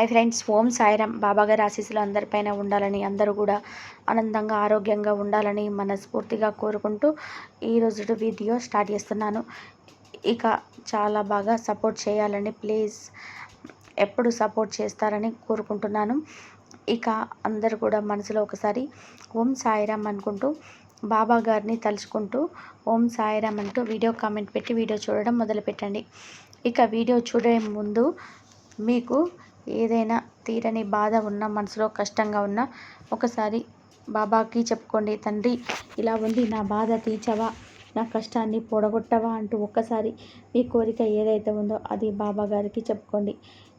Hi friends ఓం సాయిరామ్. బాబాగారి ఆశీస్సులు అందరిపైన ఉండాలని అందరూ కూడా ఆనందంగా ఆరోగ్యంగా ఉండాలని మనస్ఫూర్తిగా కోరుకుంటూ ఈరోజు వీడియో స్టార్ట్ చేస్తున్నాను. ఇక చాలా బాగా సపోర్ట్ చేయాలని ప్లీజ్ ఎప్పుడు సపోర్ట్ చేస్తారని కోరుకుంటున్నాను. ఇక అందరు కూడా మనసులో ఒకసారి ఓం సాయిరామ్ అనుకుంటూ బాబా గారిని తలుచుకుంటూ ఓం సాయిరామ్ అంటూ వీడియో కామెంట్ పెట్టి వీడియో చూడడం మొదలుపెట్టండి. ఇక వీడియో చూడే ముందు మీకు ఏదైనా తీరని బాధ ఉన్న మనసులో కష్టంగా ఉన్న ఒకసారి బాబాకి చెప్పుకోండి తండ్రి ఇలా ఉంది నా బాధ తీర్చవా? నా కష్టాన్ని పొడగొట్టవా? అంటూ ఒక్కసారి మీ కోరిక ఏదైతే ఉందో అది బాబా గారికి చెప్పుకోండి.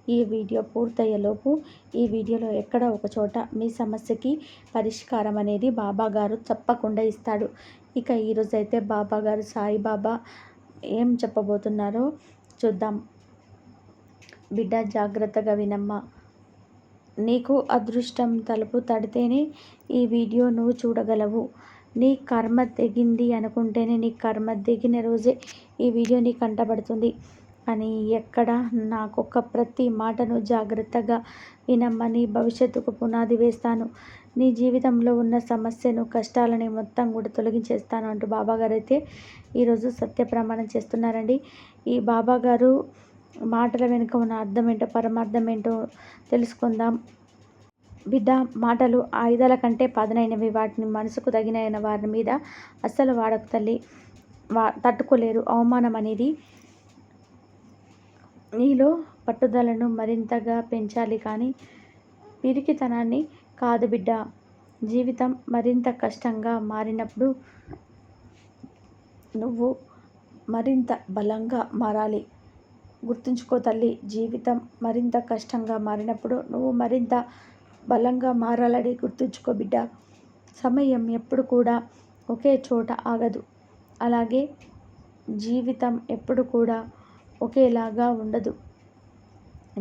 ఈ వీడియో పూర్తయ్యేలోపు ఈ వీడియోలో ఎక్కడ ఒక చోట మీ సమస్యకి పరిష్కారం అనేది బాబా గారు తప్పకుండా ఇస్తాడు. ఇక ఈరోజు అయితే బాబా గారు సాయిబాబా ఏం చెప్పబోతున్నారో చూద్దాం. బిడ్డ జాగ్రత్తగా వినమ్మా. నీకు అదృష్టం తలుపు తడితేనే ఈ వీడియో నువ్వు చూడగలవు. నీ కర్మ తెగింది అనుకుంటేనే నీ కర్మ దిగిన రోజే ఈ వీడియో నీ కంటపడుతుంది అని ఎక్కడ నాకొక ప్రతి మాటను జాగ్రత్తగా వినమ్మని భవిష్యత్తుకు పునాది వేస్తాను. నీ జీవితంలో ఉన్న సమస్యను కష్టాలని మొత్తం కూడా తొలగించేస్తాను అంటూ బాబాగారు అయితే ఈరోజు సత్య ప్రమాణం చేస్తున్నారండి. ఈ బాబాగారు మాటల వెనుక ఉన్న అర్థం ఏంటో పరమార్థం ఏంటో తెలుసుకుందాం. బిడ్డ మాటలు ఆయుధాల కంటే పదునైనవి. వాటిని మనసుకు తగినైన వారి మీద అస్సలు వాడకు తల్లి. వా తట్టుకోలేరు. అవమానం అనేది నీలో పట్టుదలను మరింతగా పెంచాలి కానీ పిరికితనాన్ని కాదు బిడ్డ. జీవితం మరింత కష్టంగా మారినప్పుడు నువ్వు మరింత బలంగా మారాలి. గుర్తుంచుకో తల్లి జీవితం మరింత కష్టంగా మారినప్పుడు నువ్వు మరింత బలంగా మారాలని గుర్తుంచుకో బిడ్డ. సమయం ఎప్పుడు కూడా ఒకే చోట ఆగదు. అలాగే జీవితం ఎప్పుడు కూడా ఒకేలాగా ఉండదు.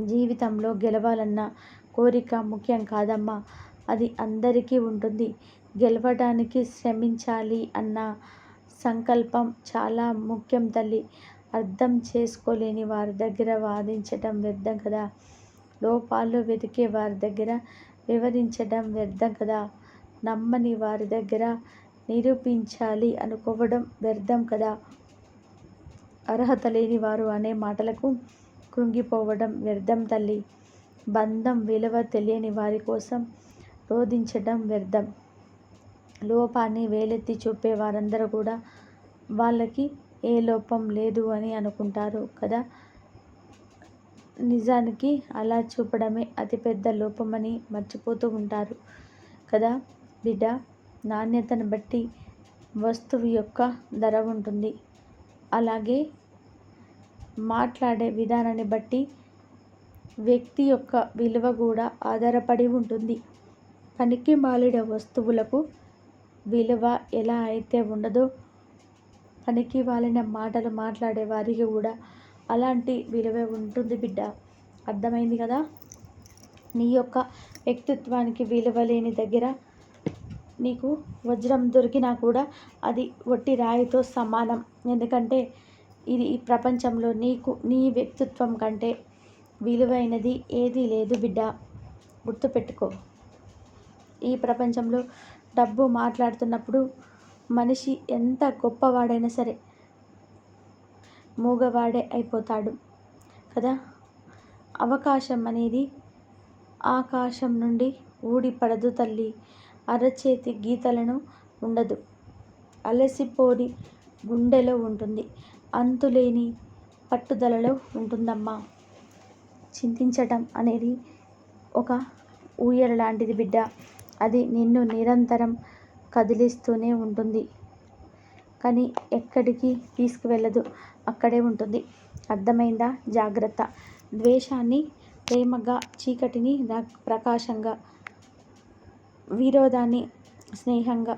జీవితంలో గెలవాలన్న కోరిక ముఖ్యం కాదమ్మా. అది అందరికీ ఉంటుంది. గెలవడానికి శ్రమించాలి అన్న సంకల్పం చాలా ముఖ్యం తల్లి. అర్థం చేసుకోలేని వారి దగ్గర వాదించటం వ్యర్థం కదా? లోపాలు వెతికే వారి దగ్గర వివరించడం వ్యర్థం కదా? నమ్మని వారి దగ్గర నిరూపించాలి అనుకోవడం వ్యర్థం కదా? అర్హత లేని వారు అనే మాటలకు కృంగిపోవడం వ్యర్థం తల్లి. బంధం విలువ తెలియని వారి కోసం రోధించడం వ్యర్థం. లోపాన్ని వేలెత్తి చూపే వారందరూ కూడా వాళ్ళకి ఏ లోపం లేదు అని అనుకుంటారు కదా? నిజానికి అలా చూపడమే అతిపెద్ద లోపమని మర్చిపోతూ ఉంటారు కదా? బిడ్డ నాణ్యతను బట్టి వస్తువు యొక్క ధర ఉంటుంది. అలాగే మాట్లాడే విధానాన్ని బట్టి వ్యక్తి యొక్క విలువ కూడా ఆధారపడి ఉంటుంది. పనికి మాలిన వస్తువులకు విలువ ఎలా అయితే ఉండదో పనికి వాలిన మాటలు మాట్లాడే వారికి కూడా అలాంటి విలువే ఉంటుంది బిడ్డ. అర్థమైంది కదా? నీ యొక్క వ్యక్తిత్వానికి విలువ లేని దగ్గర నీకు వజ్రం దొరికినా కూడా అది ఒట్టి రాయితో సమానం. ఎందుకంటే ఇది ఈ ప్రపంచంలో నీకు నీ వ్యక్తిత్వం కంటే విలువైనది ఏదీ లేదు బిడ్డ. గుర్తుపెట్టుకో. ఈ ప్రపంచంలో డబ్బు మాట్లాడుతున్నప్పుడు మనిషి ఎంత గొప్పవాడైనా సరే మూగవాడే అయిపోతాడు కదా? అవకాశం అనేది ఆకాశం నుండి ఊడిపడదు తల్లి. అరచేతి గీతలను ఉండదు. అలసిపోని గుండెలో ఉంటుంది. అంతులేని పట్టుదలలో ఉంటుందమ్మా. చింతించటం అనేది ఒక ఊయల లాంటిది బిడ్డ. అది నిన్ను నిరంతరం కదిలిస్తూనే ఉంటుంది. కానీ ఎక్కడికి తీసుకువెళ్ళదు. అక్కడే ఉంటుంది. అర్థమైందా? జాగ్రత్త. ద్వేషాన్ని ప్రేమగా చీకటిని ప్రకాశంగా విరోధాన్ని స్నేహంగా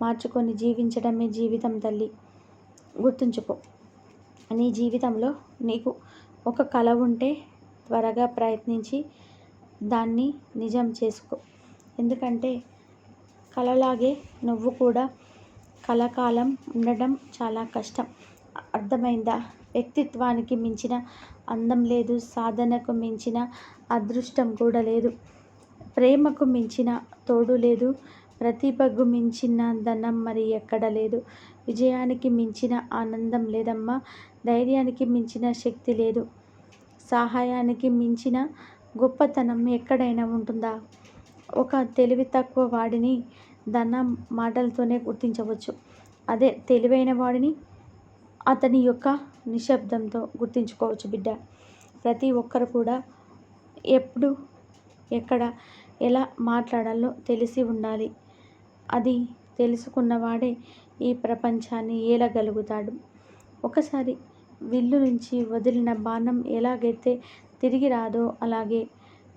మార్చుకొని జీవించడమే జీవితం తల్లి. గుర్తుంచుకో నీ జీవితంలో నీకు ఒక కళ ఉంటే త్వరగా ప్రయత్నించి దాన్ని నిజం చేసుకో. ఎందుకంటే కలలాగే నువ్వు కూడా కలకాలం ఉండడం చాలా కష్టం. అర్థమైందా? వ్యక్తిత్వానికి మించిన అందం లేదు సాధనకు మించిన అదృష్టం కూడా లేదు ప్రేమకు మించిన తోడు లేదు ప్రతిభకు మించిన ధనం మరి ఎక్కడ లేదు విజయానికి మించిన ఆనందం లేదమ్మా ధైర్యానికి మించిన శక్తి లేదు సహాయానికి మించిన గొప్పతనం ఎక్కడైనా ఉంటుందా? ఒక తెలివి తక్కువ వాడిని దన్న మాటలతోనే గుర్తించవచ్చు. అదే తెలివైన వాడిని అతని యొక్క నిశ్శబ్దంతో గుర్తించుకోవచ్చు బిడ్డ. ప్రతి ఒక్కరు కూడా ఎప్పుడు ఎక్కడ ఎలా మాట్లాడాలో తెలిసి ఉండాలి. అది తెలుసుకున్నవాడే ఈ ప్రపంచాన్ని ఏలగలుగుతాడు. ఒకసారి విల్లు నుంచి వదిలిన బాణం ఎలాగైతే తిరిగి రాదో అలాగే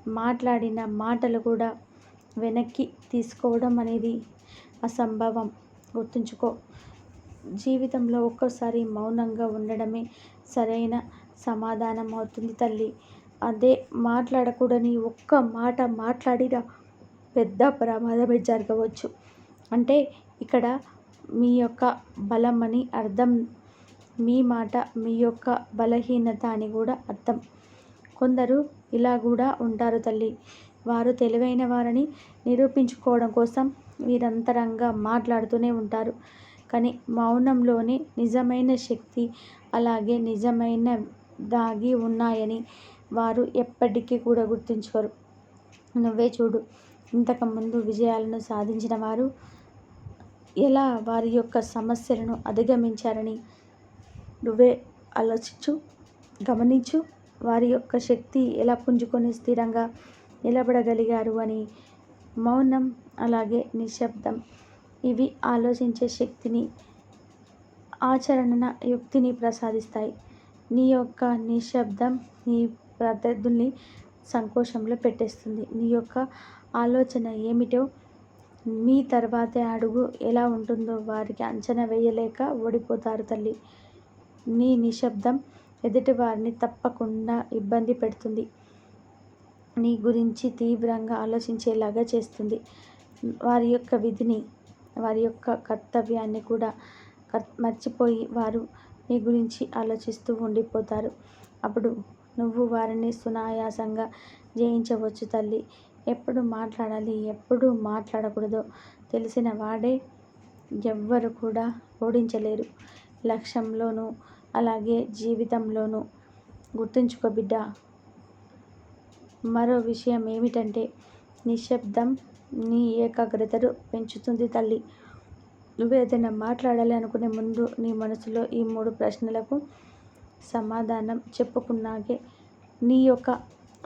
మాట్లాడిన మాటలు కూడా వెనక్కి తీసుకోవడం అనేది అసంభవం. గుర్తుంచుకో జీవితంలో ఒక్కోసారి మౌనంగా ఉండడమే సరైన సమాధానం అవుతుంది తల్లి. అదే మాట్లాడకూడని ఒక్క మాట మాట్లాడిన పెద్ద ప్రమాదమే జరగవచ్చు. అంటే ఇక్కడ మీ యొక్క బలం అని అర్థం మీ మాట మీ యొక్క బలహీనత అని కూడా అర్థం. కొందరు ఇలా కూడా ఉంటారు తల్లి. వారు తెలివైన వారని నిరూపించుకోవడం కోసం వీరంతరంగా మాట్లాడుతూనే ఉంటారు. కానీ మౌనంలోనే నిజమైన శక్తి అలాగే నిజమైన దాగి ఉన్నాయని వారు ఎప్పటికీ కూడా గుర్తుంచుకోరు. నువ్వే చూడు ఇంతకుముందు విజయాలను సాధించిన వారు ఎలా వారి యొక్క సమస్యలను అధిగమించారని నువ్వే ఆలోచించు గమనించు. వారి యొక్క శక్తి ఎలా పుంజుకొని స్థిరంగా నిలబడగలిగారు అని మౌనం అలాగే నిశ్శబ్దం. ఇవి ఆలోచించే శక్తిని ఆచరణ యుక్తిని ప్రసాదిస్తాయి. నీ యొక్క నిశ్శబ్దం నీ ప్రత్యర్థుల్ని సంకోచంలో పెట్టేస్తుంది. నీ యొక్క ఆలోచన ఏమిటో మీ తర్వాతే అడుగు ఎలా ఉంటుందో వారికి అంచనా వేయలేక ఓడిపోతారు తల్లి. నీ నిశ్శబ్దం ఎదుటివారిని తప్పకుండా ఇబ్బంది పెడుతుంది. నీ గురించి తీవ్రంగా ఆలోచించేలాగా చేస్తుంది. వారి యొక్క విధిని వారి యొక్క కర్తవ్యాన్ని కూడా మర్చిపోయి వారు నీ గురించి ఆలోచిస్తూ ఉండిపోతారు. అప్పుడు నువ్వు వారిని సునాయాసంగా జయించవచ్చు తల్లి. ఎప్పుడు మాట్లాడాలి ఎప్పుడు మాట్లాడకూడదో తెలిసిన వాడే ఎవ్వరు కూడా ఓడించలేరు. లక్ష్యంలోనూ అలాగే జీవితంలోనూ. గుర్తుంచుకో బిడ్డ మరో విషయం ఏమిటంటే నిశ్శబ్దం నీ ఏకాగ్రతను పెంచుతుంది తల్లి. నువ్వు ఏదైనా మాట్లాడాలి అనుకునే ముందు నీ మనసులో ఈ మూడు ప్రశ్నలకు సమాధానం చెప్పుకున్నాకే నీ యొక్క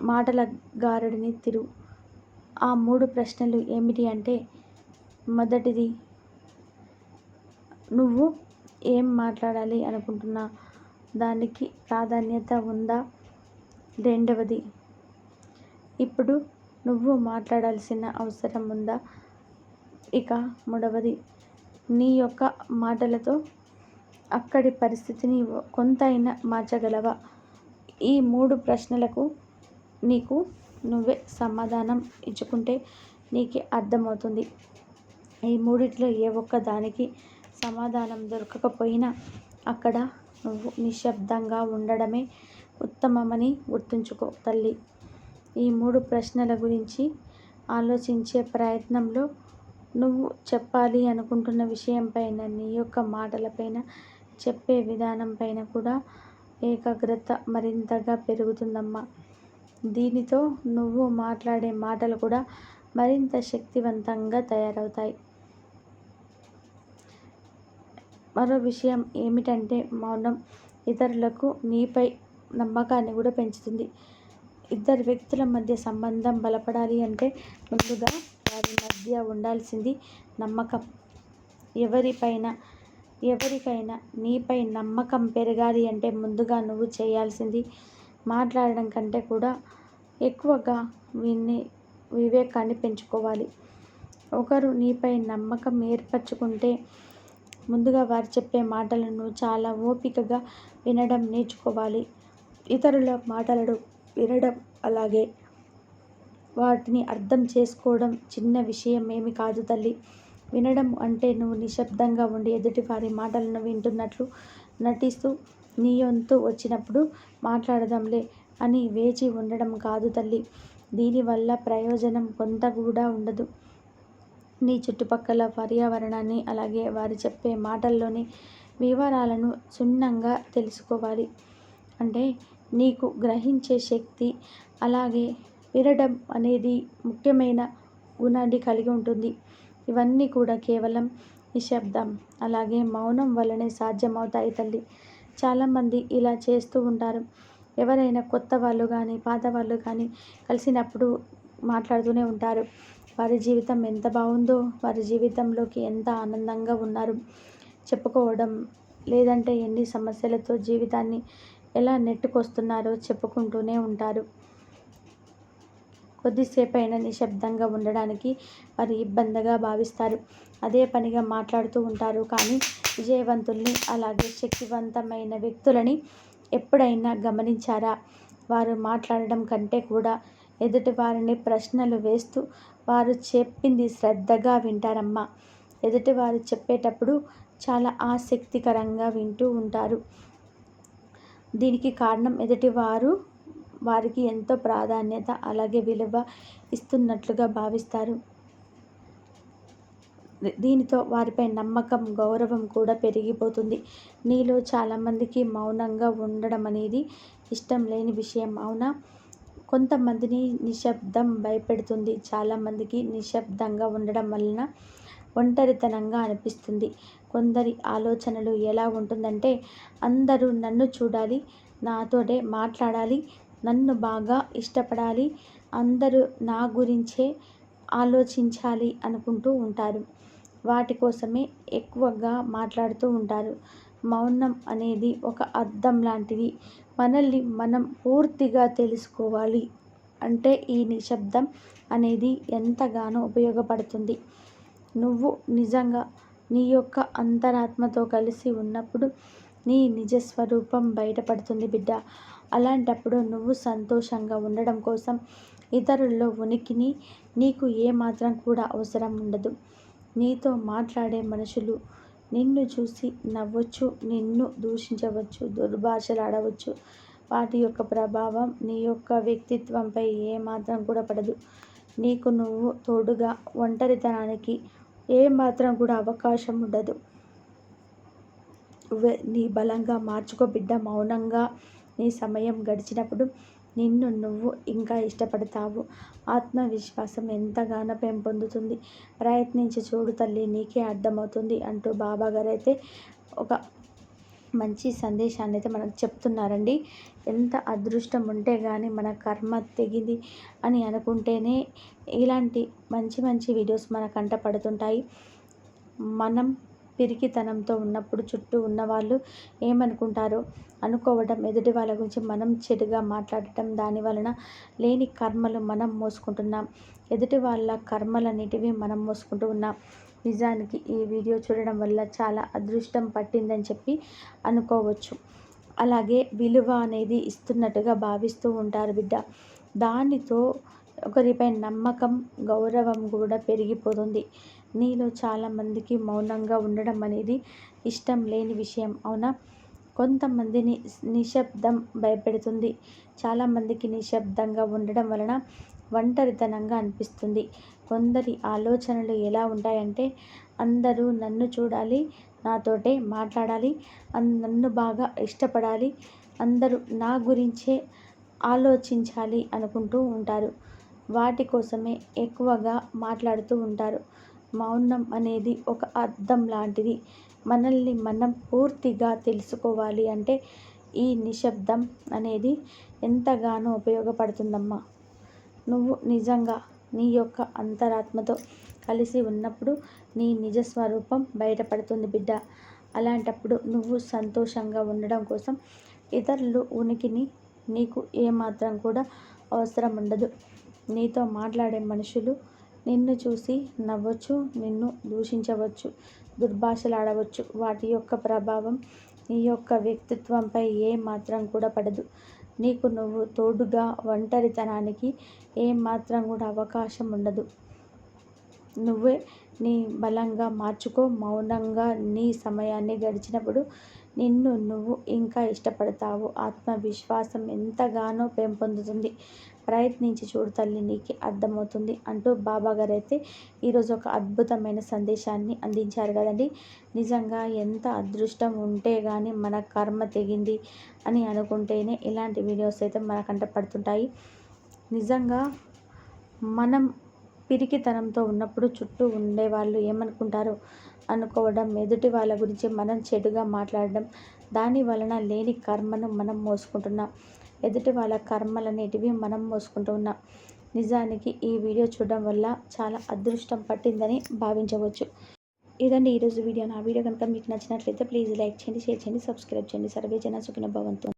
మాటల గారడిని తిరుగు ఆ మూడు ప్రశ్నలు ఏమిటి అంటే మొదటిది నువ్వు ఏం మాట్లాడాలి అనుకుంటున్నా? దానికి ప్రాధాన్యత ఉందా? రెండవది ఇప్పుడు నువ్వు మాట్లాడాల్సిన అవసరం ఉందా? ఇక మూడవది నీ యొక్క మాటలతో అక్కడి పరిస్థితిని కొంతైనా మార్చగలవా? ఈ మూడు ప్రశ్నలకు నీకు నువ్వే సమాధానం ఇచ్చుకుంటే నీకే అర్థమవుతుంది. ఈ మూడిట్లో ఏ ఒక్క దానికి సమాధానం దొరకకపోయినా అక్కడ నువ్వు నిశ్శబ్దంగా ఉండడమే ఉత్తమమని గుర్తుంచుకో తల్లి. ఈ మూడు ప్రశ్నల గురించి ఆలోచించే ప్రయత్నంలో నువ్వు చెప్పాలి అనుకుంటున్న విషయంపైన నీ యొక్క మాటలపైన చెప్పే విధానం పైన కూడా ఏకాగ్రత మరింతగా పెరుగుతుందమ్మా. దీనితో నువ్వు మాట్లాడే మాటలు కూడా మరింత శక్తివంతంగా తయారవుతాయి. మరో విషయం ఏమిటంటే మౌనం ఇతరులకు నీపై నమ్మకాన్ని కూడా పెంచుతుంది. ఇద్దరు వ్యక్తుల మధ్య సంబంధం బలపడాలి అంటే ముందుగా వారి మధ్య ఉండాల్సింది నమ్మకం. ఎవరిపైన ఎవరికైనా నీపై నమ్మకం పెరగాలి అంటే ముందుగా నువ్వు చేయాల్సింది మాట్లాడడం కంటే కూడా ఎక్కువగా విని వివేకాన్ని పెంచుకోవాలి. ఒకరు నీపై నమ్మకం ఏర్పరచుకుంటే ముందుగా వారు చెప్పే మాటలను చాలా ఓపికగా వినడం నేర్చుకోవాలి. ఇతరుల మాటలను వినడం అలాగే వాటిని అర్థం చేసుకోవడం చిన్న విషయం ఏమి కాదు తల్లి. వినడం అంటే నువ్వు నిశ్శబ్దంగా ఉండి ఎదుటి వారి మాటలను వింటున్నట్లు నటిస్తూ నీ వంతు వచ్చినప్పుడు మాట్లాడదాంలే అని వేచి ఉండడం కాదు తల్లి. దీనివల్ల ప్రయోజనం కొంత కూడా ఉండదు. నీ చుట్టుపక్కల పర్యావరణాన్ని అలాగే వారు చెప్పే మాటల్లోని వివరాలను సున్నంగా తెలుసుకోవాలి. అంటే నీకు గ్రహించే శక్తి అలాగే వినడం అనేది ముఖ్యమైన గుణాన్ని కలిగి ఉంటుంది. ఇవన్నీ కూడా కేవలం నిశ్శబ్దం అలాగే మౌనం వల్లనే సాధ్యమవుతాయి తల్లి. చాలామంది ఇలా చేస్తూ ఉంటారు. ఎవరైనా కొత్త వాళ్ళు కానీ పాత వాళ్ళు కానీ కలిసినప్పుడు మాట్లాడుతూనే ఉంటారు. వారి జీవితం ఎంత బాగుందో వారి జీవితంలోకి ఎంత ఆనందంగా ఉన్నారు చెప్పుకోవడం లేదంటే ఎన్ని సమస్యలతో జీవితాన్ని ఎలా నెట్టుకొస్తున్నారో చెప్పుకుంటూనే ఉంటారు. కొద్దిసేపైనా నిశ్శబ్దంగా ఉండడానికి వారు ఇబ్బందిగా భావిస్తారు. అదే పనిగా మాట్లాడుతూ ఉంటారు. కానీ విజయవంతుల్ని అలాగే శక్తివంతమైన వ్యక్తులని ఎప్పుడైనా గమనించారా? వారు మాట్లాడడం కంటే కూడా ఎదుటి వారిని ప్రశ్నలు వేస్తూ వారు చెప్పింది శ్రద్ధగా వింటారమ్మా. ఎదుటివారు చెప్పేటప్పుడు చాలా ఆసక్తికరంగా వింటూ ఉంటారు. దీనికి కారణం ఎదుటివారు వారికి ఎంతో ప్రాధాన్యత అలాగే విలువ ఇస్తున్నట్లుగా భావిస్తారు. దీనితో వారిపై నమ్మకం గౌరవం కూడా పెరిగిపోతుంది. నీలో చాలామందికి మౌనంగా ఉండడం అనేది ఇష్టం లేని విషయం. అవునా? కొంతమందిని నిశ్శబ్దం భయపెడుతుంది. చాలామందికి నిశ్శబ్దంగా ఉండడం వలన ఒంటరితనంగా అనిపిస్తుంది. కొందరి ఆలోచనలు ఎలా ఉంటుందంటే అందరూ నన్ను చూడాలి నాతోటే మాట్లాడాలి నన్ను బాగా ఇష్టపడాలి అందరూ నా గురించే ఆలోచించాలి అనుకుంటూ ఉంటారు. వాటి కోసమే ఎక్కువగా మాట్లాడుతూ ఉంటారు. మౌనం అనేది ఒక అద్దం లాంటిది. మనల్ని మనం పూర్తిగా తెలుసుకోవాలి అంటే ఈ నిశ్శబ్దం అనేది ఎంతగానో ఉపయోగపడుతుంది. నువ్వు నిజంగా నీ యొక్క అంతరాత్మతో కలిసి ఉన్నప్పుడు నీ నిజస్వరూపం బయటపడుతుంది బిడ్డ. అలాంటప్పుడు నువ్వు సంతోషంగా ఉండడం కోసం ఇతరుల్లో ఉనికిని నీకు ఏమాత్రం కూడా అవసరం ఉండదు. నీతో మాట్లాడే మనుషులు నిన్ను చూసి నవ్వచ్చు నిన్ను దూషించవచ్చు దుర్భాషలాడవచ్చు. వాటి యొక్క ప్రభావం నీ యొక్క వ్యక్తిత్వంపై ఏమాత్రం కూడా పడదు. నీకు నువ్వు తోడుగా ఒంటరితనానికి ఏమాత్రం కూడా అవకాశం ఉండదు. నీ బలంగా మార్చుకో బిడ్డ. మౌనంగా నీ సమయం గడిచినప్పుడు నిన్ను నువ్వు ఇంకా ఇష్టపడతావు. ఆత్మవిశ్వాసం ఎంతగానో పెంపొందుతుంది. ప్రయత్నించి చూడు తల్లి నీకే అర్థమవుతుంది అంటూ బాబాగారైతే అయితే ఒక మంచి సందేశాన్ని అయితే మనకు చెప్తున్నారండి. ఎంత అదృష్టం ఉంటే కానీ మన కర్మ తెగింది అని అనుకుంటేనే ఇలాంటి మంచి మంచి వీడియోస్ మన కంట పడుతుంటాయి. మనం పిరికితనంతో ఉన్నప్పుడు చుట్టూ ఉన్నవాళ్ళు ఏమనుకుంటారో అనుకోవడం ఎదుటి వాళ్ళ గురించి మనం చెడుగా మాట్లాడటం దాని వలన లేని కర్మలు మనం మోసుకుంటున్నాం. ఎదుటి వాళ్ళ కర్మలన్నిటివి మనం మోసుకుంటూ ఉన్నాం. నిజానికి ఈ వీడియో చూడడం వల్ల చాలా అదృష్టం పట్టిందని చెప్పి అనుకోవచ్చు. అలాగే విలువ అనేది ఇస్తున్నట్టుగా భావిస్తూ ఉంటారు బిడ్డ. దానితో ఒకరిపై నమ్మకం గౌరవం కూడా పెరిగిపోతుంది. నీలో చాలామందికి మౌనంగా ఉండడం అనేది ఇష్టం లేని విషయం అవునా? కొంతమందిని నిశ్శబ్దం భయపెడుతుంది. చాలామందికి నిశ్శబ్దంగా ఉండడం వలన ఒంటరితనంగా అనిపిస్తుంది. కొందరి ఆలోచనలు ఎలా ఉంటాయంటే అందరూ నన్ను చూడాలి నాతోటే మాట్లాడాలి నన్ను బాగా ఇష్టపడాలి అందరూ నా గురించే ఆలోచించాలి అనుకుంటూ ఉంటారు. వాటి కోసమే ఎక్కువగా మాట్లాడుతూ ఉంటారు. మౌనం అనేది ఒక అర్థం లాంటిది. మనల్ని మనం పూర్తిగా తెలుసుకోవాలి అంటే ఈ నిశ్శబ్దం అనేది ఎంతగానో ఉపయోగపడుతుందమ్మా. నువ్వు నిజంగా నీ యొక్క అంతరాత్మతో కలిసి ఉన్నప్పుడు నీ నిజస్వరూపం బయటపడుతుంది బిడ్డ. అలాంటప్పుడు నువ్వు సంతోషంగా ఉండడం కోసం ఇతరులు ఉనికిని నీకు ఏమాత్రం కూడా అవసరం ఉండదు. నీతో మాట్లాడే మనుషులు నిన్ను చూసి నవ్వచ్చు నిన్ను దూషించవచ్చు దుర్భాషలాడవచ్చు. వాటి యొక్క ప్రభావం నీ యొక్క వ్యక్తిత్వంపై ఏ మాత్రం కూడా పడదు. నీకు నువ్వు తోడుగా ఒంటరితనానికి ఏమాత్రం కూడా అవకాశం ఉండదు నువ్వే నీ బలంగా మార్చుకో. మౌనంగా నీ సమయాన్ని గడిచినప్పుడు నిన్ను నువ్వు ఇంకా ఇష్టపడతావు. ఆత్మవిశ్వాసం ఎంతగానో పెంపొందుతుంది. ప్రయత్నించి చూడు తల్లి నీకు అర్థమవుతుంది అంటూ బాబాగారు అయితే ఈరోజు ఒక అద్భుతమైన సందేశాన్ని అందించారు కదండి. నిజంగా ఎంత అదృష్టం ఉంటే కానీ మన కర్మ తెగింది అని అనుకుంటేనే ఇలాంటి వీడియోస్ అయితే మనకంట పడుతుంటాయి. నిజంగా మనం పిరికితనంతో ఉన్నప్పుడు చుట్టూ ఉండేవాళ్ళు ఏమనుకుంటారు? అనుకోవడం ఎదుటి వాళ్ళ గురించి మనం చెడుగా మాట్లాడడం దాని వలన లేని కర్మను మనం మోసుకుంటున్నాం. ఎదుటి వాళ్ళ కర్మలనేటివి మనం మోసుకుంటూ ఉన్నాం. నిజానికి ఈ వీడియో చూడడం వల్ల చాలా అదృష్టం పట్టిందని భావించవచ్చు. ఇదండి ఈరోజు వీడియో. నా వీడియో కనుక మీకు నచ్చినట్లయితే ప్లీజ్ లైక్ చేయండి షేర్ చేయండి సబ్స్క్రైబ్ చేయండి. సర్వే జన సుఖిన భవంతు.